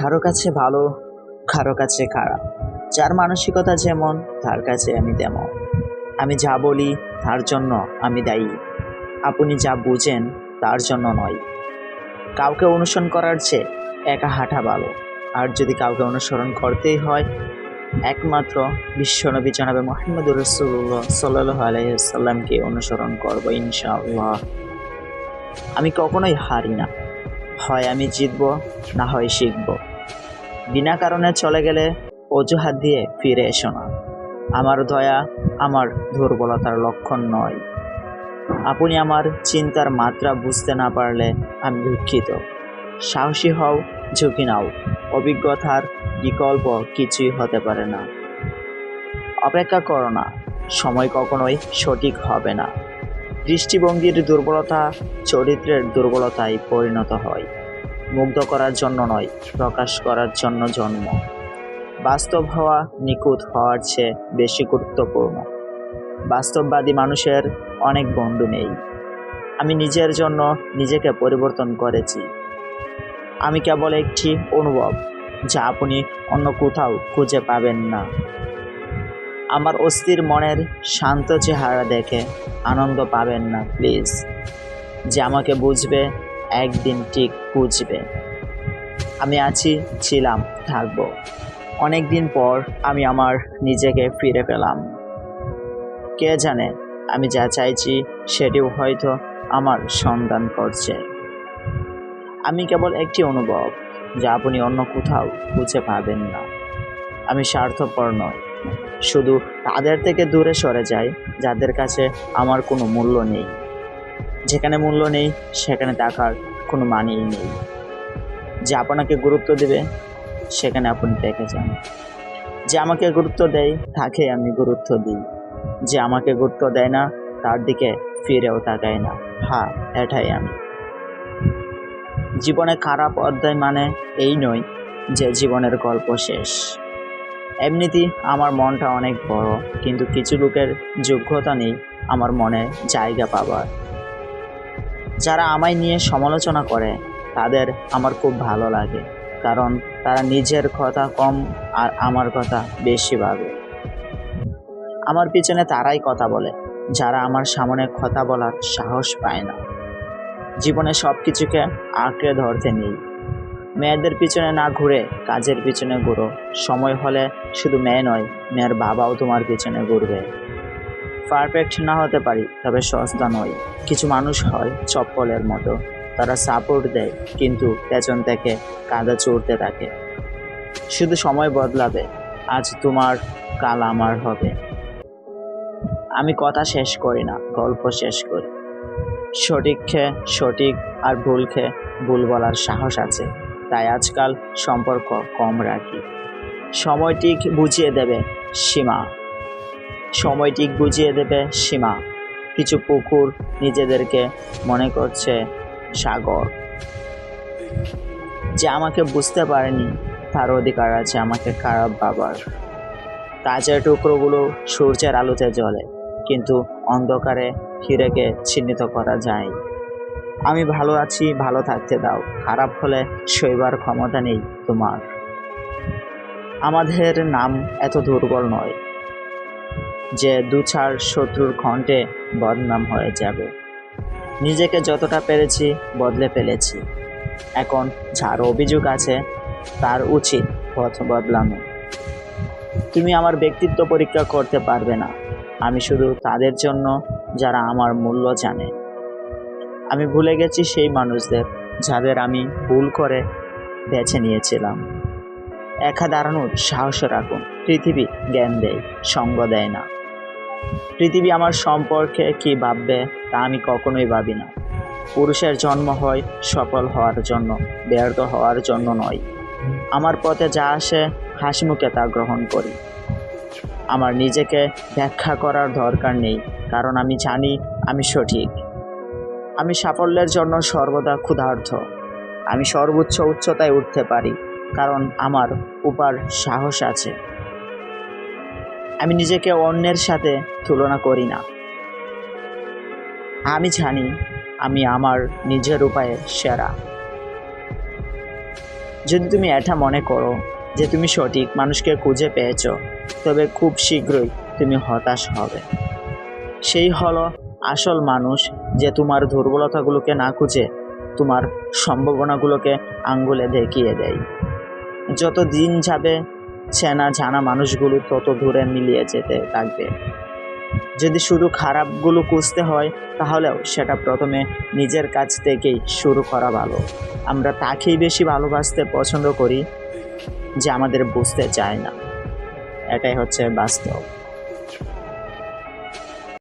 কারও কাছে ভালো, কারও কাছে খারাপ। যার মানসিকতা যেমন, তার কাছে আমি তেমন। আমি যা বলি, তার জন্য আমি দায়ী। আপনি যা বুঝেন, তার জন্য নয়। কাউকে অনুসরণ করার চেয়ে একা হাঁটা ভালো। আর যদি কাউকে অনুসরণ করতেই হয়, একমাত্র বিশ্বনবী জানাবে মোহাম্মদ রসুল্লাহ সাল্লাহ আলাইসাল্লামকে অনুসরণ করব ইনশাআল্লাহ। আমি কখনোই হারি না। হয় আমি জিতব, না হয় শিখব। বিনা কারণে চলে গেলে অজুহাত দিয়ে ফিরে এসো না। আমার দয়া, আমার দুর্বলতার লক্ষণ নয়। আপনি আমার চিন্তার মাত্রা বুঝতে না পারলে আমি দুঃখিত। সাহসী হও, ঝুঁকি নাও। অভিজ্ঞতার বিকল্প কিছুই হতে পারে না। অপেক্ষা করো না, সময় কখনোই সঠিক হবে না। দৃষ্টিভঙ্গির দুর্বলতা চরিত্রের দুর্বলতায় পরিণত হয়। মুগ্ধ করার জন্য নয়, প্রকাশ করার জন্য জন্ম। বাস্তব হওয়া নিখুঁত হওয়ার চেয়ে বেশি গুরুত্বপূর্ণ। বাস্তববাদী মানুষের অনেক বন্ধু নেই। আমি নিজের জন্য নিজেকে পরিবর্তন করেছি। আমি কেবল একটি অনুভব, যা আপনি অন্য কোথাও খুঁজে পাবেন না। আমার অস্থির মনের শান্ত চেহারা দেখে আনন্দ পাবেন না, প্লিজ। যে আমাকে বুঝবে একদিন ঠিক বুঝবে আমি আছি, ছিলাম, থাকব। অনেক দিন পর আমি আমার নিজেকে ফিরে পেলাম। কে জানে, আমি যা চাইছি সেটিও হয়তো আমার সন্ধান করছে। আমি কেবল একটি অনুভব, যা আপনি অন্য কোথাও খুঁজে পাবেন না। আমি স্বার্থপর নয় শুধু তাদের থেকে দূরে সরে যাই, যাদের কাছে আমার কোনো মূল্য নেই। যেখানে মূল্য নেই, সেখানে টাকার কোনো মানেই নেই। যে আপনাকে গুরুত্ব দেবে, সেখানে আপনি দেখে যান। যে আমাকে গুরুত্ব দেয়, তাকে আমি গুরুত্ব দিই। যে আমাকে গুরুত্ব দেয় না, তার দিকে ফিরেও তাকায় না। হ্যাঁ এটাই আমি। জীবনে খারাপ অধ্যায় মানে এই নয় যে জীবনের গল্প শেষ। এমনিতেই আমার মনটা অনেক বড়, কিন্তু কিছু লোকের যোগ্যতা নেই আমার মনে জায়গা পাবার। যারা আমায় নিয়ে সমালোচনা করে, তাদের আমার খুব ভালো লাগে, কারণ তারা নিজের কথা কম আর আমার কথা বেশি ভাবে। আমার পিছনে তারাই কথা বলে, যারা আমার সামনে কথা বলার সাহস পায় না। জীবনে সব কিছুকে আঁকড়ে ধরতে নেই। মেয়েদের পিছনে না ঘুরে কাজের পিছনে ঘুরো। সময় হলে শুধু মেয়ে নয়, মেয়ের বাবাও তোমার পিছনে ঘুরবে। পারফেক্ট না হতে পারি, তবে সস্তা নয়। কিছু মানুষ হয় চপ্পলের মতো। তারা সাপোর্ট দেয়, কিন্তু পেছন থেকে কাদা চড়তে থাকে। শুধু সময় বদলাবে, আজ তোমার, কাল আমার হবে। আমি কথা শেষ করি না, গল্প শেষ করি। সঠিক খেয়ে সঠিক আর ভুল খেয়ে ভুল বলার সাহস আছে। তাই আজকাল সম্পর্ক কম রাখি। সময় ঠিক বুঝিয়ে দেবে, সীমা। সময় ঠিক বুঝিয়ে দেবে সীমা। কিছু পুকুর নিজেদেরকে মনে করছে সাগর। যে আমাকে বুঝতে পারেনি, তার অধিকার আছে আমাকে খারাপ বাবার কাজের টুকরোগুলো সূর্যের আলোতে জ্বলে, কিন্তু অন্ধকারে হিরেকে চিহ্নিত করা যায়। আমি ভালো আছি, ভালো থাকতে দাও, খারাপ হলে সইবার ক্ষমতা নেই তোমার। আমাদের নাম এত দুর্বল নয়। যে দু চার শত্রুর কণ্ঠে বদনাম হয়ে যাবে। নিজেকে যতটা পেরেছি বদলে ফেলেছি। এখন যার অভিযোগ আছে, তার উচিত পথ বদলানো। তুমি আমার ব্যক্তিত্ব পরীক্ষা করতে পারবে না। আমি শুধু তাদের জন্য যারা আমার মূল্য জানে। আমি ভুলে গেছি সেই মানুষদের যাদের আমি ভুল করে বেছে নিয়েছিলাম। একা দাঁড়ানোর সাহস রাখুন। পৃথিবী জ্ঞান দেয়, সঙ্গ দেয় না। পৃথিবী আমার সম্পর্কে কি ভাববে তা আমি কখনোই ভাবি না। পুরুষের জন্ম হয় সফল হওয়ার জন্য, ব্যর্থ হওয়ার জন্য নয়। আমার পথে যা আসে হাসি মুখে তা গ্রহণ করি। আমার নিজেকে ব্যাখ্যা করার দরকার নেই, কারণ আমি জানি আমি সঠিক। আমি সাফল্যের জন্য সর্বদা ক্ষুধার্থ আমি সর্বোচ্চ উচ্চতায় উঠতে পারি, কারণ আমার উপার সাহস আছে। আমি নিজেকে অন্যের সাথে তুলনা করি না। আমি জানি আমি আমার নিজের উপায়ে সেরা। যদি তুমি এটা মনে করো যে তুমি সঠিক মানুষকে খুঁজে পেয়েছ, তবে খুব শীঘ্রই তুমি হতাশ হবে। সেই হলো আসল মানুষ যে তোমার দুর্বলতাগুলোকে না খুঁজে তোমার সম্ভাবনাগুলোকে আঙ্গুলে দেখিয়ে দেয়। যত দিন যাবে চেনা জানা মানুষগুলো তত দূরে মিলিয়ে যেতে থাকবে যদি শুধু খারাপগুলো খুঁজতে হয়, তাহলেও সেটা প্রথমে নিজের কাছ থেকেই শুরু করা ভালো। আমরা তাকেই বেশি ভালোবাসতে পছন্দ করি যে আমাদের বুঝতে চায় না। এটাই হচ্ছে বাস্তব।